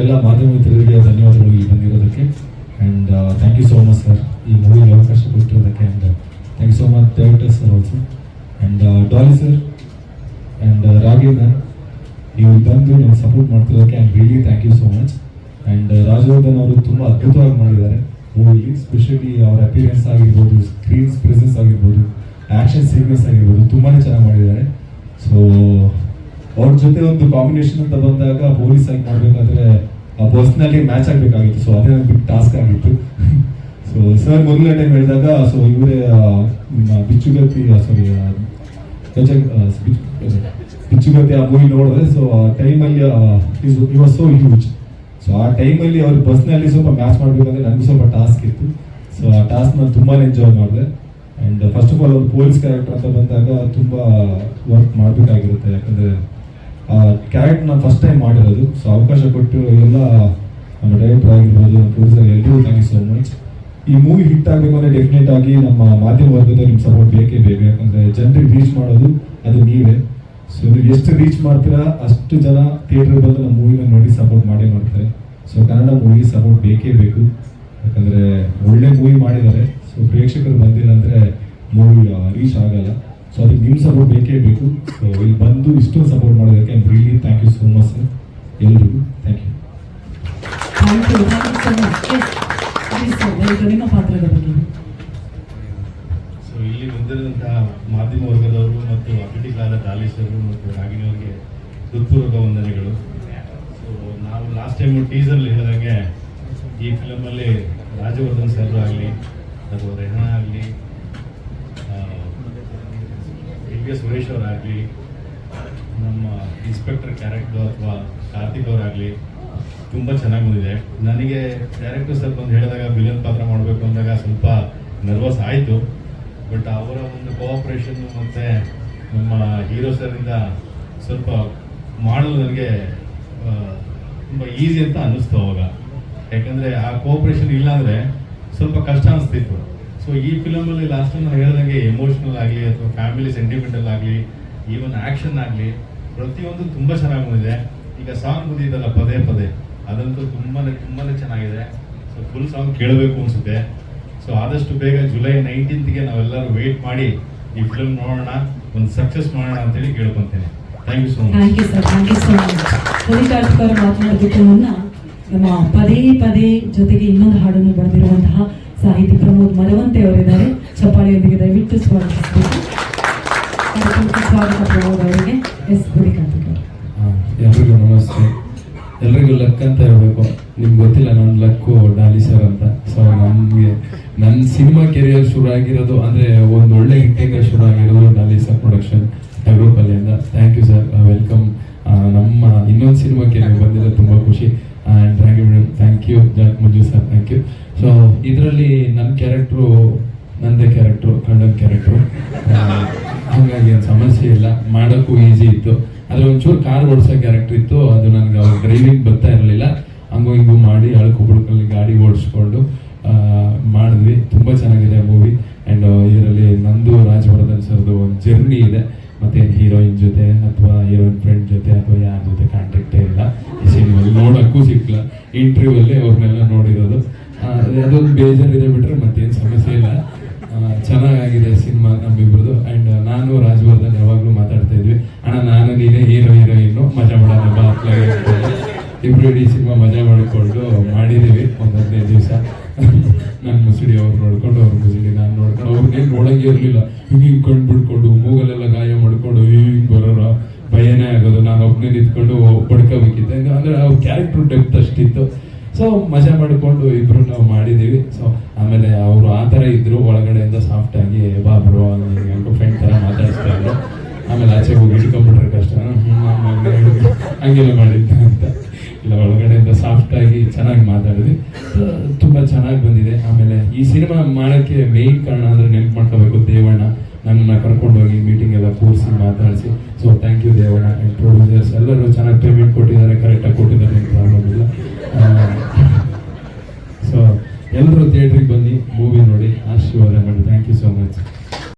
ಎಲ್ಲ ಮಾಧ್ಯಮ ಮಿತ್ರರಿಗೆ ಧನ್ಯವಾದಗಳು ಇಲ್ಲಿ ಬಂದಿರೋದಕ್ಕೆ. And thank you so much sir ಈ ಮೂವಿಗೆ ಅವಕಾಶ ಕೊಟ್ಟಿರೋದಕ್ಕೆ and thank you so much director sir also and Dolly sir and ma'am ನೀವು ಬಂದು ನಮ್ಗೆ support ಮಾಡ್ತಿರೋದಕ್ಕೆ and really thank you so much and Rajavardhan ಅವರು ತುಂಬ ಅದ್ಭುತವಾಗಿ ಮಾಡಿದ್ದಾರೆ. ಮೂವಿಲಿ ಸ್ಪೆಷಲಿ ಅವರ ಅಪಿಯರೆನ್ಸ್ ಆಗಿರ್ಬೋದು ಸ್ಕ್ರೀನ್ಸ್ ಪ್ರೆಸೆನ್ಸ್ ಆಗಿರ್ಬೋದು ಆ್ಯಕ್ಷನ್ ಸೀಕ್ವೆನ್ಸ್ ಆಗಿರ್ಬೋದು ತುಂಬಾ ಚೆನ್ನಾಗಿ ಮಾಡಿದ್ದಾರೆ. ಸೊ ಅವ್ರ ಜೊತೆ ಒಂದು ಕಾಂಬಿನೇಷನ್ ಅಂತ ಬಂದಾಗ ಪೊಲೀಸ್ ಆಗಿ ಮಾಡಬೇಕಾದ್ರೆ ಆ ಪರ್ಸ್ನಲಿ ಮ್ಯಾಚ್ ಆಗಬೇಕಾಗಿತ್ತು. ಸೊ ಅದೇ ಬಿಗ್ ಟಾಸ್ಕ್ ಆಗಿತ್ತು. ಸೊ ಸರ್ ಮೊದಲನೇ ಟೈಮ್ ಹೇಳಿದಾಗ ಸೊ ಇವರೇ ಬಿಚ್ಚುಗತ್ತಿ ಸಾರಿ ಬಿಚ್ಚುಗತಿ ಆ, ಮೂವಿ ನೋಡಿದ್ರೆ ಸೊ ಆ ಟೈಮಲ್ಲಿ ವಾಸ್ ಸೋ ಹ್ಯೂಜ್ ಸೊ ಆ ಟೈಮಲ್ಲಿ ಅವ್ರ ಬಸ್ನಲ್ಲಿ ಸ್ವಲ್ಪ ಮ್ಯಾಚ್ ಮಾಡಬೇಕಂದ್ರೆ ನನಗೂ ಸ್ವಲ್ಪ ಟಾಸ್ಕ್ ಇತ್ತು. ಸೊ ಆ ಟಾಸ್ಕ್ ನಾನು ತುಂಬಾ ಎಂಜಾಯ್ ಮಾಡಿದೆ. ಆ್ಯಂಡ್ ಫಸ್ಟ್ ಆಫ್ ಆಲ್ ಅವ್ರು ಪೊಲೀಸ್ ಕ್ಯಾರೆಕ್ಟರ್ ಅಂತ ಬಂದಾಗ ತುಂಬ ವರ್ಕ್ ಮಾಡಬೇಕಾಗಿರುತ್ತೆ. ಯಾಕಂದರೆ ಆ ಕ್ಯಾರೆಕ್ಟರ್ ನಾನು ಫಸ್ಟ್ ಟೈಮ್ ಮಾಡಿರೋದು. ಸೊ ಅವಕಾಶ ಕೊಟ್ಟು ಎಲ್ಲ ನಮ್ಮ ಡೈರೆಕ್ಟರ್ ಆಗಿರ್ಬೋದು ಪ್ರೊಡ್ಯೂಸರ್ ಎಲ್ರಿಗೂ ಥ್ಯಾಂಕ್ ಯು ಸೋ ಮಚ್ ಈ ಮೂವಿ ಹಿಟ್ ಆಗಬೇಕು ಅಂದರೆ ಡೆಫಿನೆಟ್ ಆಗಿ ನಮ್ಮ ಮಾಧ್ಯಮ ವರ್ಗದ ನಿಮ್ಮ ಸಪೋರ್ಟ್ ಬೇಕೇ ಬೇಕು. ಯಾಕಂದರೆ ಜನರಿಗೆ ರೀಚ್ ಮಾಡೋದು ಅದು ನೀವೇ. ಸೊ ನೀವು ಎಷ್ಟು ರೀಚ್ ಮಾಡ್ತೀರಾ, ಅಷ್ಟು ಜನ ಥಿಯೇಟರ್ ಬಂದು ನಮ್ಮ ಮೂವಿನ ನೋಡಿ ಸಪೋರ್ಟ್ ಮಾಡೇ ಮಾಡ್ತಾರೆ. ಸೊ ಕನ್ನಡ ಮೂವಿ ಸಪೋರ್ಟ್ ಬೇಕೇ ಬೇಕು. ಯಾಕಂದರೆ ಒಳ್ಳೆ ಮೂವಿ ಮಾಡಿದ್ದಾರೆ. ಸೊ ಪ್ರೇಕ್ಷಕರು ಬಂದಿಲ್ಲ ಅಂದರೆ ಮೂವಿ ರೀಚ್ ಆಗಲ್ಲ. ಸೊ ಅದಕ್ಕೆ ನಿಮ್ಮ ಸಪೋರ್ಟ್ ಬೇಕೇ ಬೇಕು. ಸೊ ಇಲ್ಲಿ ಬಂದು ಇಷ್ಟೊಂದು ಸಪೋರ್ಟ್ ಮಾಡೋದಕ್ಕೆ I'm really thank you so much sir ಎಲ್ರಿಗೂ ಥ್ಯಾಂಕ್ ಯು ಸೊ ಸರ್ ದಯವಿಟ್ಟು ಪಾತ್ರದ ಬಗ್ಗೆ. ಸೊ ಇಲ್ಲಿ ಬಂದಿರುವಂತಹ ಮಾಧ್ಯಮ ವರ್ಗದವರು ಮತ್ತು ಅತಿಥಿಗಳಾದ ದಾಲೇಶರು ಮತ್ತು ರಾಗಿಣಿಯವರಿಗೆ ಹೃತ್ಪೂರ್ವಕ ವಂದನೆಗಳು. ಸೊ ನಾವು ಲಾಸ್ಟ್ ಟೈಮ್ ಟೀಸರ್ಲಿ ಹೇಳಿದಾಗೆ ಈ ಫಿಲಮಲ್ಲಿ ರಾಜವರ್ಧನ್ ಸರ್ ಆಗಲಿ ಅಥವಾ ರೆಹನಾ ಆಗಲಿ ಎಸ್ ಸುರೇಶ್ ಅವರಾಗಲಿ, ನಮ್ಮ ಇನ್ಸ್ಪೆಕ್ಟರ್ ಕ್ಯಾರೆಕ್ಟರ್ ಅಥವಾ ಕಾರ್ತಿಕ್ ಅವರಾಗಲಿ, ತುಂಬ ಚೆನ್ನಾಗಿ ಬಂದಿದೆ. ನನಗೆ ಕ್ಯಾರೆಕ್ಟರ್ ಸ್ವಲ್ಪ ಒಂದು ಹೇಳಿದಾಗ ವಿಲನ್ ಪಾತ್ರ ಮಾಡಬೇಕು ಅಂದಾಗ ಸ್ವಲ್ಪ ನರ್ವಸ್ ಆಯಿತು. ಬಟ್ ಅವರ ಒಂದು ಕೋಆಪ್ರೇಷನ್ ಮತ್ತು ನಮ್ಮ ಹೀರೋ ಸರಿಂದ ಸ್ವಲ್ಪ ಮಾಡಲು ನನಗೆ ತುಂಬ ಈಸಿ ಅಂತ ಅನ್ನಿಸ್ತು ಅವಾಗ. ಯಾಕಂದರೆ ಆ ಕೋಆಪ್ರೇಷನ್ ಇಲ್ಲಾಂದರೆ ಸ್ವಲ್ಪ ಕಷ್ಟ ಅನಿಸ್ತಿತ್ತು. ಸೊ ಈ ಫಿಲಮಲ್ಲಿ ಲಾಸ್ಟ್ ನಾನು ಹೇಳ್ದಂಗೆ ಎಮೋಷ್ನಲ್ ಆಗಲಿ ಅಥವಾ ಫ್ಯಾಮಿಲಿ ಸೆಂಟಿಮೆಂಟಲ್ ಆಗಲಿ ಈವನ್ ಆ್ಯಕ್ಷನ್ ಆಗಲಿ, ಪ್ರತಿಯೊಂದು ತುಂಬ ಚೆನ್ನಾಗಿ ಬಂದಿದೆ ಈಗ ಸಾಂಗ್ ಬಂದಿದ್ದಲ್ಲ ಪದೇ ಪದೇ, ಅದಂತೂ ತುಂಬಾ ತುಂಬಾ ಚೆನ್ನಾಗಿದೆ. ಸೊ ಫುಲ್ ಸಾಂಗ್ ಕೇಳಬೇಕು ಅನಿಸುತ್ತೆ. ಸೊ ಆದಷ್ಟು ಬೇಗ ಜುಲೈ ನೈನ್ಟೀನ್ತ್ಗೆ ನಾವೆಲ್ಲರೂ ವೇಟ್ ಮಾಡಿ ಈ ಫಿಲಮ್ ನೋಡೋಣ, ಒಂದು ಸಕ್ಸಸ್ ಮಾಡೋಣ ಅಂತೇಳಿ ಕೇಳ್ಕೊತೇನೆ. Thank you so much thank ನಮ್ಮ ಪದೇ ಪದೇ ಜೊತೆಗೆ ಇನ್ನೊಂದು ಹಾಡನ್ನು ಬರೆದಿರುವಂತಹ ಸಾಹಿತಿ ಪ್ರಮೋದ್ ಮಲವಂತೆ ಅವರಿದ್ದಾರೆ. ಚಪ್ಪಾಳಿಯೊಂದಿಗೆ ದಯವಿಟ್ಟು ಸ್ವಾಗತಿಸಬೇಕು ಸ್ವಾಗತ ಪ್ರಮೋದ್ ಅವರಿಗೆ. ಎಸ್ ಗುಡಿಕಾಂತ್ ಎಲ್ರಿಗೂ ನಮಸ್ತೆ. ಎಲ್ರಿಗೂ ಲಕ್ ಅಂತ ಹೇಳ್ಬೇಕು. ನಿಮ್ಗೆ ಗೊತ್ತಿಲ್ಲ ನನ್ನ ಲಕ್ಕು ಡಾಲಿ ಸರ್ ಅಂತ. ಸೊ ನಮಗೆ ನನ್ನ ಸಿನಿಮಾ ಕೆರಿಯರ್ ಶುರು ಆಗಿರೋದು ಅಂದರೆ ಒಂದು ಒಳ್ಳೆ ಹಿಟ್ಟಿಂದ ಶುರು ಆಗಿರೋದು ಡಾಲಿ ಸರ್ ಪ್ರೊಡಕ್ಷನ್ ಟಗರುಪಲ್ಲಿಯಿಂದ ಥ್ಯಾಂಕ್ ಯು ಸರ್ ವೆಲ್ಕಮ್ ನಮ್ಮ ಇನ್ನೊಂದು ಸಿನಿಮಾಕ್ಕೆ ನೀವು ಬಂದಿರೋದು ತುಂಬ ಖುಷಿ. And thank you madam thank you Jack Manju sir thank you so ಇದರಲ್ಲಿ ನನ್ನ ಕ್ಯಾರೆಕ್ಟ್ರು ನಂದೇ ಕ್ಯಾರೆಕ್ಟ್ರು ಕಂಡನ್ ಕ್ಯಾರೆಕ್ಟ್ರು ಹಾಗಾಗಿ ಏನು ಸಮಸ್ಯೆ ಇಲ್ಲ. ಮಾಡೋಕ್ಕೂ ಈಸಿ ಇತ್ತು. ಆದರೆ ಒಂಚೂರು ಕಾರ್ ಓಡಿಸೋ ಕ್ಯಾರೆಕ್ಟ್ರ್ ಇತ್ತು. ಅದು ನನಗೆ ಅವಾಗ ಡ್ರೈವಿಂಗ್ ಬರ್ತಾ ಇರಲಿಲ್ಲ. ಹಂಗು ಹಿಂಗೂ ಮಾಡಿ ಅಳಕು ಹುಡುಕಲ್ಲಿ ಗಾಡಿ ಓಡಿಸ್ಕೊಂಡು ಮಾಡಿದ್ವಿ. ತುಂಬ ಚೆನ್ನಾಗಿದೆ ಮೂವಿ ಆ್ಯಂಡ್ ಇದರಲ್ಲಿ ನಂದು ರಾಜವರ್ಧನ್ ಸರ್ದು ಒಂದು ಜರ್ನಿ ಇದೆ. ಮತ್ತೆ ಹೀರೋಯಿನ್ ಜೊತೆ ಅಥವಾ ಹೀರೋಯಿನ್ ಫ್ರೆಂಡ್ ಜೊತೆ ಅಥವಾ ಯಾರ ಜೊತೆ ಕಾಂಟ್ಯಾಕ್ಟೇ ಇಲ್ಲ. ಈ ಸಿನಿಮಾ ನೋಡೋಕ್ಕೂ ಸಿಕ್ಕಿಲ್ಲ. ಇಂಟರ್ವ್ಯೂವಲ್ಲಿ ಅವ್ರನ್ನೆಲ್ಲ ನೋಡಿರೋದು. ಅದೊಂದು ಬೇಜಾರಿದೆ ಬಿಟ್ರೆ ಮತ್ತೇನು ಸಮಸ್ಯೆ ಇಲ್ಲ. ಚೆನ್ನಾಗಾಗಿದೆ ಸಿನಿಮಾ ನಮ್ಮಿಬ್ರದ್ದು. ಆ್ಯಂಡ್ ನಾನು ರಾಜವರ್ಧನ್ ಯಾವಾಗಲೂ ಮಾತಾಡ್ತಾ ಇದ್ವಿ. ಅಣ್ಣ, ನಾನು, ನೀನೇ ಹೀರೋ, ಹೀರೋಯಿನ್ನು ಮಜಾ ಮಾಡೋಣ. ಇಬ್ರು ಇಡೀ ಸಿನಿಮಾ ಮಜಾ ಮಾಡಿಕೊಂಡು ಮಾಡಿದ್ದೀವಿ ಒಂದು ಹದಿನೈದು ದಿವಸ. ನನ್ನ ಮುಸುಡಿ ಅವ್ರು ನೋಡ್ಕೊಂಡು, ಅವ್ರ ಮುಸುಡಿ ನಾನು ನೋಡ್ಕೊಂಡು. ಅವ್ರನ್ನೇನು ನೋಡಂಗೆ ಇರಲಿಲ್ಲ. ಹಿಂಗೆ ಕಣ್ಣು ಬಿಡ್ಕೊಂಡು ಮೂಗಲೆಲ್ಲ ಗಾಯ ಮಾಡ್ಕೊಂಡು, ಹಿಂಗೆ ಬರೋರು. ಭಯನೇ ಆಗೋದು. ನಾನು ಒಬ್ಬನೇ ನಿಂತ್ಕೊಂಡು ಬಡ್ಕೋಬೇಕಿತ್ತು. ಅಂದರೆ ಅವ್ರ ಕ್ಯಾರೆಕ್ಟರ್ ಡೆಪ್ತ್ ಅಷ್ಟಿತ್ತು. ಸೊ ಮಜಾ ಮಾಡಿಕೊಂಡು ಇಬ್ರು ನಾವು ಮಾಡಿದ್ದೀವಿ ಸೊ ಆಮೇಲೆ ಅವರು ಆ ಥರ ಇದ್ದರು ಒಳಗಡೆಯಿಂದ ಸಾಫ್ಟಾಗಿ ಬಾ ಬ್ರೋ ಫ್ರೆಂಡ್ ಥರ ಮಾತಾಡಿಸ್ತಾ ಇದ್ರು. ಆಮೇಲೆ ಆಚೆ ಹೋಗಿ ಇಟ್ಕೊಂಡ್ಬಿಟ್ರೆ ಕಷ್ಟ. ಹಂಗೆಲ್ಲ ಮಾಡಿದ್ದೆ ಅಂತ. ಇಲ್ಲ, ಒಳಗಡೆಯಿಂದ ಸಾಫ್ಟಾಗಿ ಚೆನ್ನಾಗಿ ಮಾತಾಡಿದ್ವಿ. ತುಂಬ ಚೆನ್ನಾಗಿ ಬಂದಿದೆ. ಆಮೇಲೆ ಈ ಸಿನಿಮಾ ಮಾಡೋಕ್ಕೆ ಮೇನ್ ಕಾರಣ ಅಂದ್ರೆ ನೆನ್ಪು ಮಾಡ್ಕೋಬೇಕು ದೇವಣ್ಣ. ನನ್ನನ್ನು ಕರ್ಕೊಂಡೋಗಿ ಮೀಟಿಂಗ್ ಎಲ್ಲ ಕೂರಿಸಿ ಮಾತಾಡಿಸಿ. So thank you Devanna. And producers ಎಲ್ಲರೂ ಚೆನ್ನಾಗಿ ಪೇಮೆಂಟ್ ಕೊಟ್ಟಿದ್ದಾರೆ ಕರೆಕ್ಟಾಗಿ